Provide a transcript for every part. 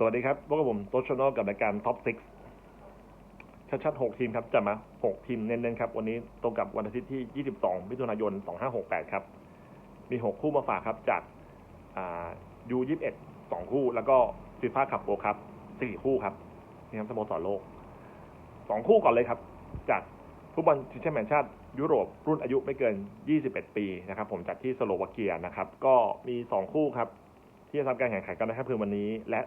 สวัสดีครับพวกบผมโตชโนกับรายการท็อปซิกชัดๆหกทีมครับ จะมาหกทีมเน้นๆ ครับ วันนี้ตรงกับวันอาทิตย์ที่ 22 มิถุนายน 2568 ครับ มี 6 คู่มาฝากครับ จากยูยี่สิบเอ็ดสองคู่ แล้วก็ฟีฟ่าคัพโปครับสี่คู่ครับ นี่ครับสโมสรโลกสองคู่ก่อนเลยครับ จากฟุตบอลชิงแชมป์แห่งชาติยุโรปรุ่นอายุไม่เกิน 21 ปีนะครับ ผมจัดที่สโลวาเกียนะครับ ก็มี 2 คู่ครับ ที่จะทำการแข่งขันกันในค่ำคืนวันนี้และ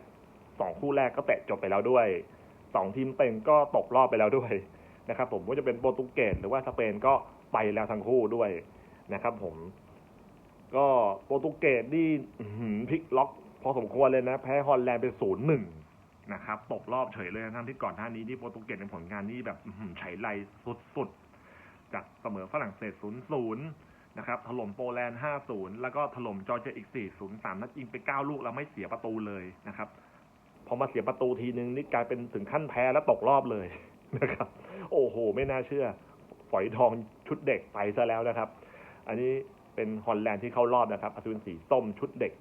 2คู่แรกก็แตะจบไปแล้วด้วย2ทีมเต็งก็ตกรอบไปแล้วด้วยนะครับ ผมว่าจะเป็นโปรตุเกสหรือว่าสเปนก็ไปแล้วทั้งคู่ด้วยนะครับ ผม ก็โปรตุเกสนี่พลิกล็อก พอสมควรเลยนะ แพ้ฮอลแลนด์เป็นศูนย์หนึ่งนะครับ ตกรอบเฉยเลยทั้งที่ก่อนหน้านี้ที่โปรตุเกสเป็นผลงานนี่แบบไฉไลสุดๆ จากเสมอฝรั่งเศส0-0นย์ศูนย์นะครับ ถล่มโปแลนด์5-0แล้วก็ถล่มจอร์เจียอีก4-0 3นัดยิงไป9ลูกแล้วไม่เสียประตูเลยนะครับ อมาเสียประตูทีนึงนี่กลายเป็นถึงขั้นแพ้แล้วตกรอบเลยนะครับ โอ้โห ไม่น่าเชื่อ ฝอยทองชุดเด็กไปซะแล้วนะครับ อันนี้เป็นฮอลแลนด์ที่เข้ารอบนะครับอัศวินสีส้มชุดเด็ก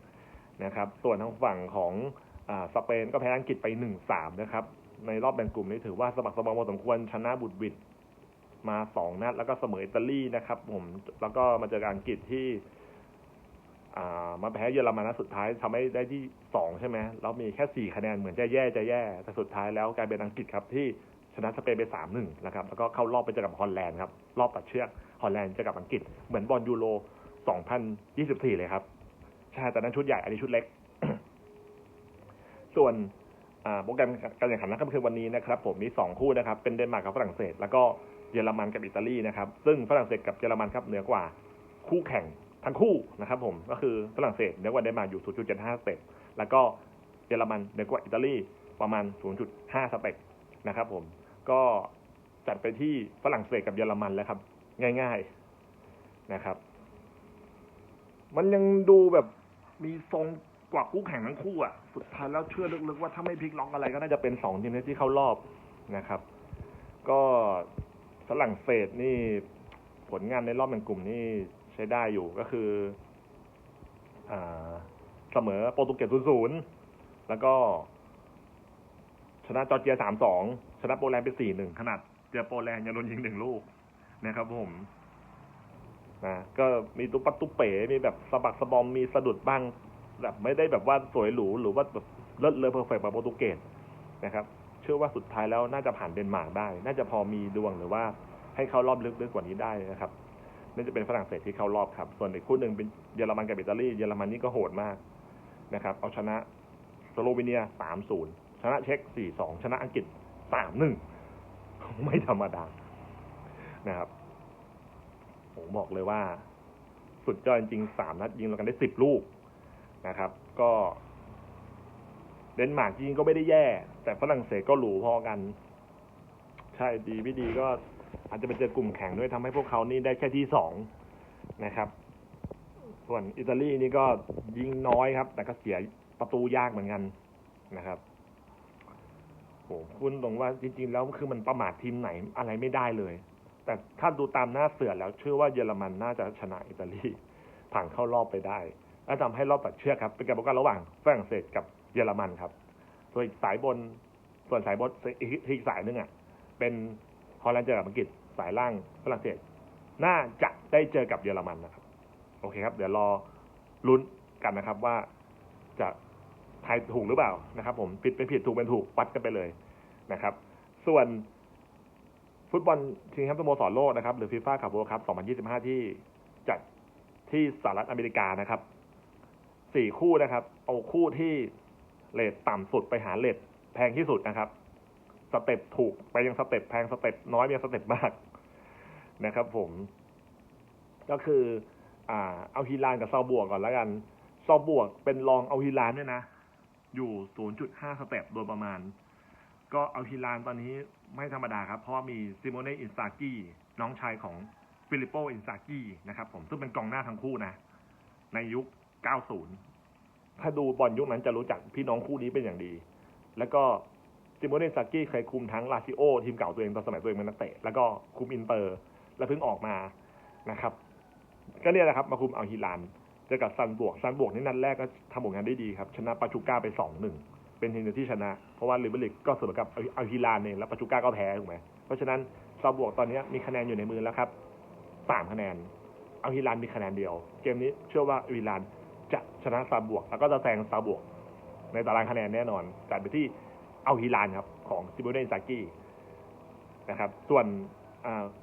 นะครับ ส่วนทางฝั่งของอสเปนก็แพ้อังกฤษไป 1-3 นะครับ ในรอบแบ่งกลุ่มนี้ถือว่าสมัครสมองพอสมควรชนะบุตรวิดมา 2 นัด แล้วก็เสมออิตาลีนะครับ ผม แล้วก็มาเจอกับอังกฤษที่ มาแพ้เยอรมันนัดสุดท้ายทำให้ได้ที่2ใช่ไหมแล้วมีแค่4คะแนนเหมือนจะแย่จะแย่แต่สุดท้ายแล้วกลายเป็นอังกฤษครับที่ชนะสเปนไป3-1นะครับแล้วก็เข้ารอบไปเจอกับฮอลแลนด์ครับรอบตัดเชือกฮอลแลนด์เจอกับอังกฤษเหมือนบอลยูโร2024เลยครับใช่แต่นั้นชุดใหญ่อันนี้ชุดเล็ก ส่วนโปรแกรมการแข่งขันนัดค่ำคืนวันนี้นะครับ ผมมีสองคู่นะครับ เป็นเดนมาร์กกับฝรั่งเศส แล้วก็เยอรมันกับอิตาลีนะครับ ซึ่งฝรั่งเศสกับเยอรมันครับเหนือกว่าคู่แข่ง ทั้งคู่นะครับผมก็คือฝรั่งเศสเหนือกว่าเดนมาร์กอยู่ 0.75 สเต็ปแล้วก็เยอรมันเหนือกว่าอิตาลีประมาณ 0.5 สเต็ปนะครับผมก็จัดไปที่ฝรั่งเศสกับเยอรมันแล้วครับ ง่าย ๆนะครับ มันยังดูแบบมีทรงกว่าคู่แข่งทั้งคู่อะสุดท้ายแล้วเชื่อลึกๆว่าถ้าไม่พลิกล็อกอะไรก็น่าจะเป็นสองทีมที่เข้ารอบนะครับ ก็ฝรั่งเศสนี่ผลงานในรอบแบ่งกลุ่มนี่ ใช้ได้อยู่ก็คืออเสมอโปรตุเกสศูนย์แล้วก็ชนะจอร์เจียสามสองชนะโปแลนด์ไปสี่หนึ่งขนาดเจอโปแลนด์ยังโดนยิงหนึ่งลูกนะครับผมนะก็มีตุ๊ปัตตุ๊เป๋มีแบบสะบักสะบอมมีสะดุดบ้างแบบไม่ได้แบบว่าสวยหรูหรือว่าแบบเลิศเลอเพอร์เฟกต์แบบโปรตุเกสนะครับ เชื่อว่าสุดท้ายแล้วน่าจะผ่านเดนมาร์กได้ น่าจะพอมีดวงหรือว่าให้เขารอบลึกๆกว่านี้ได้นะครับ น่าจะเป็นฝรั่งเศสที่เข้ารอบครับ ส่วนอีกคู่หนึ่งเป็นเยอรมันกับอิตาลีเยอรมันนี่ก็โหดมากนะครับ เอาชนะสโลวีเนียสามศูนย์ชนะเช็กสี่สองชนะอังกฤษสามหนึ่งไม่ธรรมดานะครับผมบอกเลยว่า สุดยอดจริงสามนัดยิงกันได้สิบลูกนะครับ ก็เดนมาร์กจริงก็ไม่ได้แย่ แต่ฝรั่งเศสก็หลูพอกัน ใช่ดีไม่ดีก็ อาจจะไปเจอกลุ่มแข่งด้วยทำให้พวกเขานี่ได้แค่ที่สองนะครับ ส่วนอิตาลีนี่ก็ยิงน้อยครับ แต่ก็เสียประตูยากเหมือนกันนะครับโอ้คุณตรงว่าจริง ๆ แล้วคือมันประมาททีมไหนอะไรไม่ได้เลย แต่ถ้าดูตามหน้าเสือแล้วเชื่อว่าเยอรมันน่าจะชนะอิตาลีผ่านเข้ารอบไปได้ และทำให้รอบตัดเชือกครับ เป็นการประกันระหว่างฝรั่งเศสกับเยอรมันครับ ส่วนสายบนส่วนสายบนอีกสายนึงอะ เป็นฮอลแลนด์เจอกับอังกฤษ สายล่างฝรั่งเศส น่าจะได้เจอกับเยอรมันนะครับ โอเคครับ เดี๋ยวรอลุ้นกันนะครับว่าจะทายถูกหรือเปล่านะครับ ผมผิดเป็นผิดถูกเป็นถูกวัดกันไปเลยนะครับ ส่วนฟุตบอลชิงแชมป์สโมสรโลกนะครับ หรือฟีฟ่าคัพเวิลด์คัพ 2025 ที่จัดที่สหรัฐอเมริกานะครับสี่คู่นะครับ เอาคู่ที่เลทต่ำสุดไปหาเลทแพงที่สุดนะครับ สเต็ปถูกไปยังสเต็ปแพงสเต็ปน้อยไปยังสเต็ปมาก นะครับผม ก็คืออ่าเอาฮีรานกับซาบวกก่อนแล้วกันซาบวกเป็นรองเอาฮีรานด้วยนะ อยู่ 0.5 สเต็ปโดยประมาณ ก็เอาฮีรานตอนนี้ไม่ธรรมดาครับ เพราะมีซิโมเน่อินซากิน้องชายของฟิลิปโปอินซากินะครับผมซึ่งเป็นกองหน้าทั้งคู่นะ ในยุค 90 ถ้าดูบอลยุคนั้นจะรู้จักพี่น้องคู่นี้เป็นอย่างดี แล้วก็ซิโมเน่ซากิเคยคุมทั้งลาซิโอทีมเก่าตัวเองตอนสมัยตัวเองเป็นนักเตะแล้วก็คุมอินเตอร์ แล้วเพิ่งออกมานะครับ ก็เนี่ยแหละครับ มาคุมเอาฮิลานเจอกับซันบวกซันบวกในนัดแรกก็ทำผลงานได้ดีครับ ชนะปาจูก้าไปสองหนึ่งเป็นทีมที่ชนะ เพราะว่าลิเวอร์พูลก็เสมอกับเอัลฮิลานเองแล้วปาจูก้าก็แพ้ถูกไหมเพราะฉะนั้นซาบวกตอนนี้มีคะแนนอยู่ในมือแล้วครับสามคะแนนเอัลฮิลานมีคะแนนเดียว เกมนี้เชื่อว่าอัลฮิลานจะชนะซาบวก แล้วก็จะแซงซาบวก ในตารางคะแนนแน่นอนจัดไปที่เอัลฮิลานครับ ของซิโมเนซากินะครับ ส่วน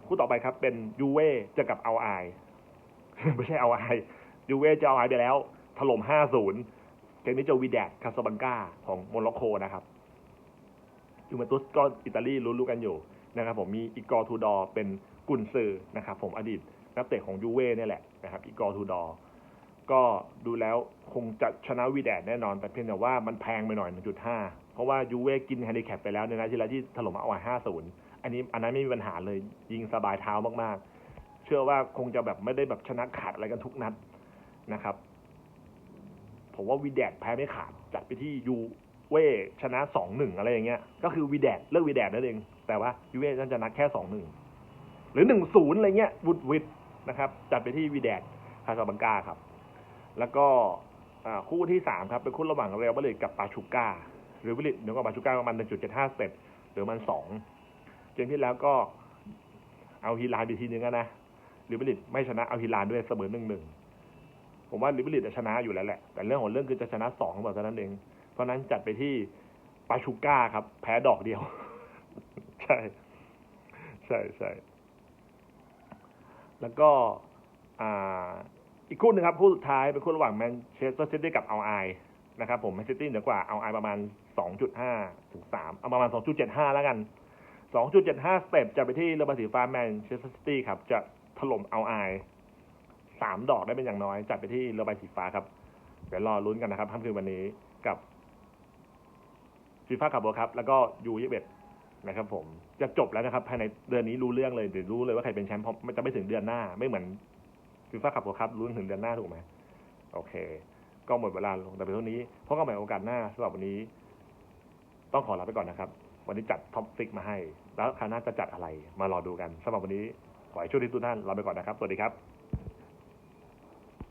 คู่ต่อไปครับเป็นยูเว่เจอกับเอาไอไม่ใช่เอาไอยูเว่จะเอาไอไปแล้ว ถล่ม 5-0 เกมนี้เจอวีแดดคาสบังกาของโมร็อกโกนะครับยูเวนตุสก็อิตาลีรู้ๆกันอยู่นะครับผมมีอีกอร์ทูดอเป็นกุนซือนะครับผมอดีตนักเตะของยูเว่เนี่ยแหละนะครับอีกอร์ทูดอก็ดูแล้วคงจะชนะวีแดดแน่นอน แต่เพียงแต่ว่ามันแพงไปหน่อย 1.5 เพราะว่ายูเว่กินแฮนดิแคปไปแล้วในนัดที่แล้วที่ถล่มเอาไว้5-0อันนี้อันนั้นไม่มีปัญหาเลยยิงสบายเท้ามากๆ เชื่อว่าคงจะแบบไม่ได้แบบชนะขาดอะไรกันทุกนัดนะครับ ผมว่าวีแดดแพ้ไม่ขาดจัดไปที่ยูเว่ชนะสองหนึ่งอะไรอย่างเงี้ย ก็คือวีแดดเลิกวีแดดนั่นเอง แต่ว่ายูเว่น่าจะนัดแค่สองหนึ่งหรือหนึ่งศูนย์อะไรเงี้ยวุดวิดนะครับ จัดไปที่วีแดดคาซาบังกาครับ แล้วก็คู่ที่สามครับเป็นคู่ระหว่างเรอัลมาดริดกับปาชูก้า หรือวิลิตเดี๋ยวก็ปาชูก้าประมาณหนึ่งจุดเจ็ดห้าสเต็ปหรือมันสองเกมที่แล้วก็เอาฮิลานไปทีนึงนะหรือวิลิตไม่ชนะเอาฮิลานด้วยเสมอหนึ่งหนึ่งผมว่าลิเวอร์พูลจะชนะอยู่แล้วแหละ แต่เรื่องของเรื่องคือจะชนะสองแบบนั้นเอง เพราะนั้นจัดไปที่ปาชูก้าครับ แพ้ดอกเดียว ใช่ ใช่ใช่แล้วก็อ่าอีกคู่หนึ่งครับ คู่สุดท้ายเป็นคู่ระหว่างแมนเชสเตอร์ซิตี้กับเอาไอ นะครับผมแมนซิตี้เหนือกว่าเอาไอประมาณสองจุดห้าถึงสามเอาประมาณสองจุดเจ็ดห้าแล้วกันสองจุดเจ็ดห้าสเต็ปจะไปที่เรือใบสีฟ้าแมนเชสเตอร์ซิตี้ครับ จะถล่มเอาไอสามดอกได้เป็นอย่างน้อย จัดไปที่เรือใบสีฟ้าครับ เดี๋ยวรอลุ้นกันนะครับค่ำคืนวันนี้กับฟีฟ่าขับครับ แล้วก็ยูยี่เอ็ดนะครับผมจะจบแล้วนะครับ ภายในเดือนนี้รู้เรื่องเลยเดี๋ยวรู้เลยว่าใครเป็นแชมป์เพราะจะไม่ถึงเดือนหน้า ไม่เหมือนฟีฟ่าขับครับรู้ถึงเดือนหน้าถูกไหมโอเค ก็หมดเวลาลงแต่เพียงเท่านี้พบกันใหม่โอกาสหน้าสำหรับวันนี้ ต้องขอลาไปก่อนนะครับ วันนี้จัดท็อปฟิกมาให้ แล้วคราวหน้าจะจัดอะไร มารอดูกันสำหรับวันนี้ขอให้ช่วยทุกท่านลาไปก่อนนะครับ สวัสดีครับ